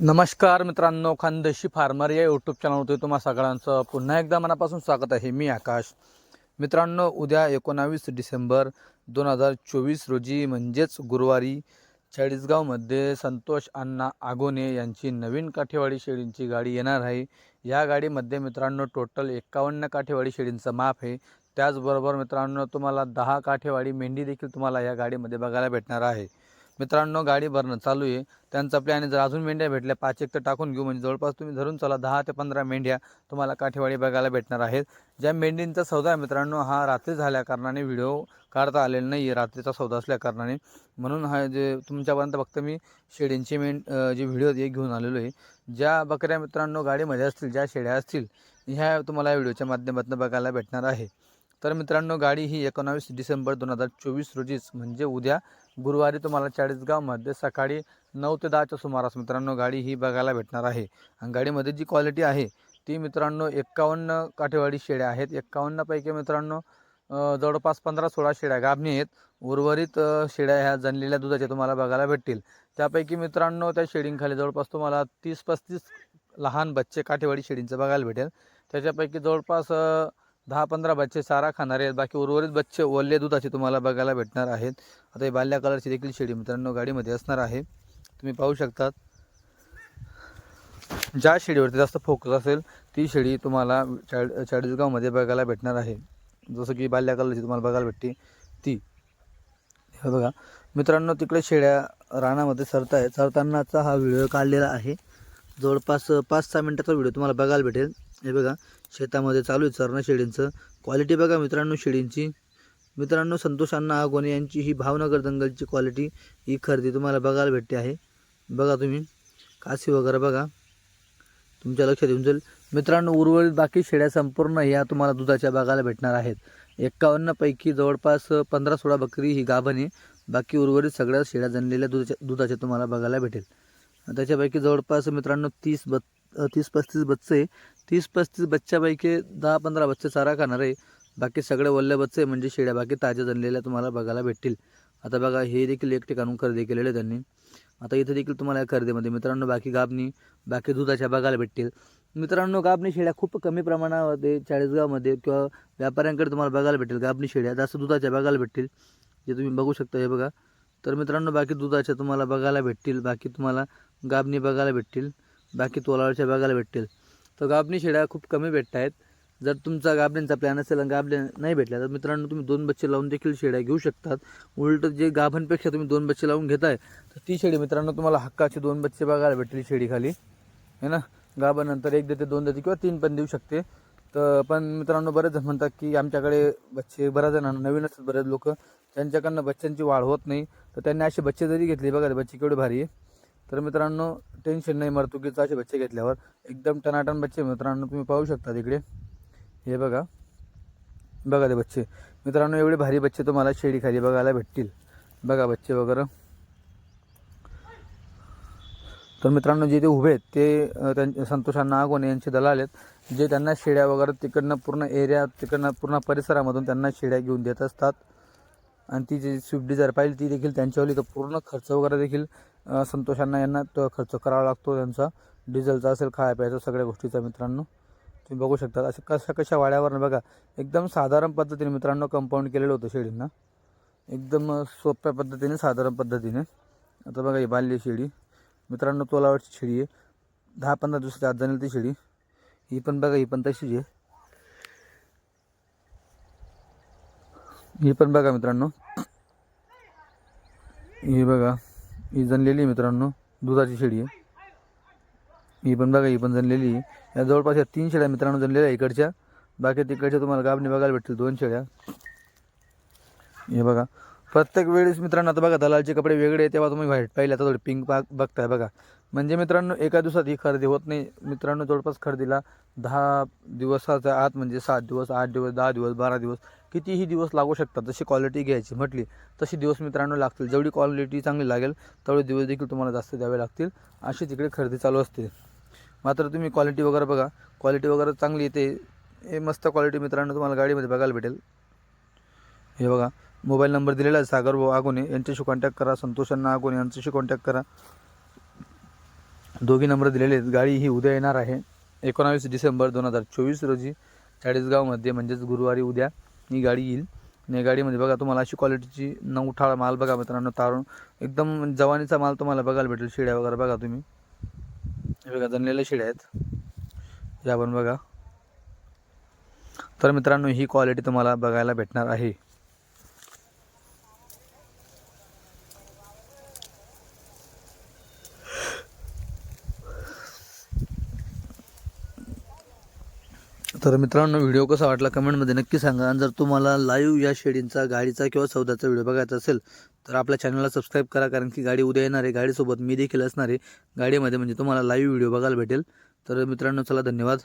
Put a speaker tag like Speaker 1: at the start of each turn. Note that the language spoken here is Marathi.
Speaker 1: नमस्कार मित्रांनो खानदेशी फार्मर या यूट्यूब चॅनलवरती तुम्हा सगळ्यांचं पुन्हा एकदा मनापासून स्वागत आहे. मी आकाश. मित्रांनो उद्या एकोणावीस डिसेंबर दोन हजार चोवीस रोजी म्हणजेच गुरुवारी चाळीसगावमध्ये संतोष अण्णा आगोने यांची नवीन काठेवाडी शेळींची गाडी येणार आहे. या गाडीमध्ये मित्रांनो टोटल एक्कावन्न काठेवाडी शेळींचं माप आहे. त्याचबरोबर मित्रांनो तुम्हाला दहा काठेवाडी मेंढी देखील तुम्हाला या गाडीमध्ये बघायला भेटणार आहे. मित्रांनो गाडी भरणं चालू आहे. त्यांचा प्लॅन जर अजून मेंढ्या भेटल्या पाच एक तर टाकून घेऊ. म्हणजे जवळपास तुम्ही धरून चला दहा ते पंधरा मेंढ्या तुम्हाला काठेवाडी बघायला भेटणार आहेत. ज्या मेंढींचा सौदा आहे मित्रांनो हा रात्री झाल्या कारणाने व्हिडिओ काढता आलेला नाही आहे रात्रीचा सौदा असल्या कारणाने. म्हणून हा जे तुमच्यापर्यंत फक्त मी शेळींची मेंढ जे व्हिडिओ हे घेऊन आलेलो आहे. ज्या बकऱ्या मित्रांनो गाडीमध्ये असतील ज्या शेळ्या असतील ह्या तुम्हाला व्हिडिओच्या माध्यमातून बघायला भेटणार आहे. तर मित्रांनो गाडी ही एकोणावीस डिसेंबर दोन हजार चोवीस रोजीच म्हणजे उद्या गुरुवारी तुम्हाला चाळीसगावमध्ये सकाळी नऊ ते दहाच्या सुमारास मित्रांनो गाडी ही बघायला भेटणार आहे. आणि गाडीमध्ये जी क्वालिटी आहे ती मित्रांनो एक्कावन्न काठेवाडी शेड्या आहेत. एक्कावन्नपैकी मित्रांनो जवळपास पंधरा सोळा शेड्या गाभणी आहेत. उर्वरित शेड्या ह्या जनलेल्या दुधाच्या तुम्हाला बघायला भेटतील. त्यापैकी मित्रांनो त्या शेडिंगखाली जवळपास तुम्हाला तीस पस्तीस लहान बच्चे काठेवाडी शेडींचं बघायला भेटेल. त्याच्यापैकी जवळपास दहा पंधरा बच्चे चारा खाणारे आहेत. बाकी उर्वरित बच्चे ओल्ले दुधाचे तुम्हाला बघायला भेटणार आहेत. आता ही बाल्या कलरची देखील शेडी मित्रांनो गाडीमध्ये असणार आहे. तुम्ही पाहू शकतात. ज्या शेडीवरती जास्त फोकस असेल ती शेडी तुम्हाला चाळ चाळीसगावमध्ये बघायला भेटणार आहे. जसं की बाल्या कलरची तुम्हाला बघायला भेटते ती. हे बघा. मित्रांनो तिकडे शेड्या रानामध्ये सरत आहे सरतानाचा हा व्हिडिओ काढलेला आहे. जवळपास पाच सहा मिनटाचा व्हिडिओ तुम्हाला बघायला भेटेल. हे बघा शेतामध्ये चालू आहे चरणं शेळींचं. क्वालिटी बघा मित्रांनो शेळींची. मित्रांनो संतोष अण्णा आगोने यांची ही भावनगर दंगलची क्वालिटी ही खरेदी तुम्हाला बघायला भेटते आहे. बघा तुम्ही कासी वगैरे बघा. तुमच्या लक्षात येऊन जाईल. मित्रांनो उर्वरित बाकी शेळ्या संपूर्ण ह्या तुम्हाला दुधाच्या बघायला भेटणार आहेत. एक्कावन्नपैकी जवळपास पंधरा सोळा बकरी ही गाभण आहे. बाकी उर्वरित सगळ्या शेळ्या जनलेल्या दुधाच्या दुधाच्या तुम्हाला बघायला भेटेल. त्याच्यापैकी जवळपास मित्रांनो तीस बत् तीस पस्तीस बच्चे तीस पस्तीस बच्च्यापैकी दहा पंधरा बच्चे चारा खाणार आहे. बाकी सगळे वल्ले बच्चे म्हणजे शेळ्या बाकी ताज्या जनलेल्या तुम्हाला बघायला भेटतील. आता बघा हे देखील एक ठिकाणून खरेदी केलेले त्यांनी. आता इथे देखील तुम्हाला या खरेदीमध्ये मित्रांनो बाकी गाबणी बाकी दुधाच्या बघायला भेटतील. मित्रांनो गाबणी शेळ्या खूप कमी प्रमाणामध्ये चाळीसगावमध्ये किंवा व्यापाऱ्यांकडे तुम्हाला बघायला भेटेल गाबणी शेळ्या जास्त दुधाच्या बघायला भेटतील. जे तुम्ही बघू शकता हे बघा. तर मित्रांनो बाकी दुधाच्या तुम्हाला बघायला भेटतील. बाकी तुम्हाला गाबणी बघायला भेटतील. बाकी तोलावरच्या बघायला भेटतील. तर गाबणी शेळ्या खूप कमी भेटत आहेत. जर तुमचा गाबण्यांचा प्लॅन असेल आणि गाबल्या नाही भेटल्या तर मित्रांनो तुम्ही दोन बच्चे लावून देखील शेळ्या घेऊ शकतात. उलट जे गाभांपेक्षा तुम्ही दोन बच्चे लावून घेताय तर ती शेळी मित्रांनो तुम्हाला हक्काचे दोन बच्चे बघायला भेटतील शेळीखाली. है ना? गाभानंतर एक देते दोन देते किंवा तीन पण देऊ शकते. तर पण मित्रांनो बरेच जण म्हणतात की आमच्याकडे बच्चे बऱ्याच जणांना नवीन असतात बरेच लोक. त्यांच्याकडनं बच्चांची वाढ होत नाही. तर त्यांनी असे बच्चे जरी घेतले बघा बच्चे केवढे भारी आहे. तर मित्रांनो टेन्शन नाही मरतुकीचं असे बच्चे घेतल्यावर. एकदम टनाटन बच्चे मित्रांनो तुम्ही पाहू शकता तिकडे. हे बघा. बघा ते बच्चे. मित्रांनो एवढे भारी बच्चे तुम्हाला शेळीखाली बघायला भेटतील. बघा बच्चे वगैरे. तर मित्रांनो जे ते उभे आहेत ते अ, त्यां संतोषांना आगोने यांचे दलाल आहेत. जे त्यांना शेड्या वगैरे तिकडनं पूर्ण एरिया तिकडनं पूर्ण परिसरामधून त्यांना शेड्या घेऊन देत असतात. आणि ती जी स्विफ्ट डिझायर पाहिजे ती देखील त्यांच्यावरली तर पूर्ण खर्च वगैरे देखील संतोषांना यांना तो खर्च करावा लागतो त्यांचा डिझेलचा असेल खाया प्यायचा सगळ्या गोष्टीचा मित्रांनो. तुम्ही बघू शकता. अशा कशा कशा वाड्यावर बघा एकदम साधारण पद्धतीने मित्रांनो कंपाऊंड केलेलं होतं शेळींना. एकदम सोप्या पद्धतीने साधारण पद्धतीने. आता बघा ही बाल्य शेळी. मित्रांनो तोलावरची शेळी आहे. दहा पंधरा दिवसाच्या आत जाणेल ती शेळी. ही पण बघा ही पण तशीच आहे. ही पण बघा मित्रांनो. ही बघा. ही जनलेली आहे मित्रांनो दुधाची शेळी आहे. ही पण बघा ही पण जनलेली आहे. या जवळपास या तीन शेळ्या मित्रांनो जनलेल्या इकडच्या. बाकी तिकडच्या तुम्हाला गाबणी बघायला भेटतील दोन शेळ्या. हे बघा प्रत्येक वेळेस मित्रांनो आता बघा दलालचे कपडे वेगळे तेव्हा तुम्ही व्हाईट पाहिले आता थोडे पिंक पाक बघताय बघा. म्हणजे मित्रांनो एका दिवसात ही खरेदी होत नाही. मित्रांनो जवळपास खरेदीला दहा दिवसाच्या आत म्हणजे सात दिवस आठ दिवस दहा दिवस बारा दिवस कितीही दिवस लागू शकतात जशी क्वालिटी घ्यायची म्हटली तशी दिवस मित्रांनो लागतील. जेवढी क्वालिटी चांगली लागेल तेवढे दिवस देखील तुम्हाला जास्त द्यावे लागतील. अशी तिकडे खरेदी चालू असते. मात्र तुम्ही क्वालिटी वगैरे बघा. क्वालिटी वगैरे चांगली येते. हे मस्त क्वालिटी मित्रांनो तुम्हाला गाडीमध्ये बघायला भेटेल. हे बघा. मोबाईल नंबर दिलेला आहे सागर भाऊ आगोने. यांच्याशी कॉन्टॅक्ट करा. संतोषांना आगोने यांच्याशी कॉन्टॅक्ट करा. दोघी नंबर दिलेले आहेत. गाडी ही उद्या येणार आहे. एकोणावीस डिसेंबर दोन हजार चोवीस रोजी चाळीसगावमध्ये म्हणजेच गुरुवारी उद्या. ही गाडी येईल. आणि गाडीमध्ये बघा तुम्हाला अशी क्वालिटीची नऊ ठाळ माल बघा मित्रांनो तारून एकदम जवानीचा माल तुम्हाला बघायला भेटेल शिड्या वगैरे बघा तुम्ही. बघा जणलेल्या शिड्या आहेत. या पण बघा. तर मित्रांनो ही क्वालिटी तुम्हाला बघायला भेटणार आहे. तर मित्रांनो व्हिडिओ कसा वाटला कमेंटमध्ये नक्की सांगा. आणि जर तुम्हाला लाईव्ह या शेडींचा गाडीचा किंवा सौदाचा व्हिडिओ बघायचा असेल तर आपल्या चॅनलला सबस्क्राईब करा. कारण की गाडी उद्या येणार आहे. गाडीसोबत मी देखील असणार आहे. गाडीमध्ये म्हणजे तुम्हाला लाईव्ह व्हिडिओ बघायला भेटेल. तर मित्रांनो चला धन्यवाद.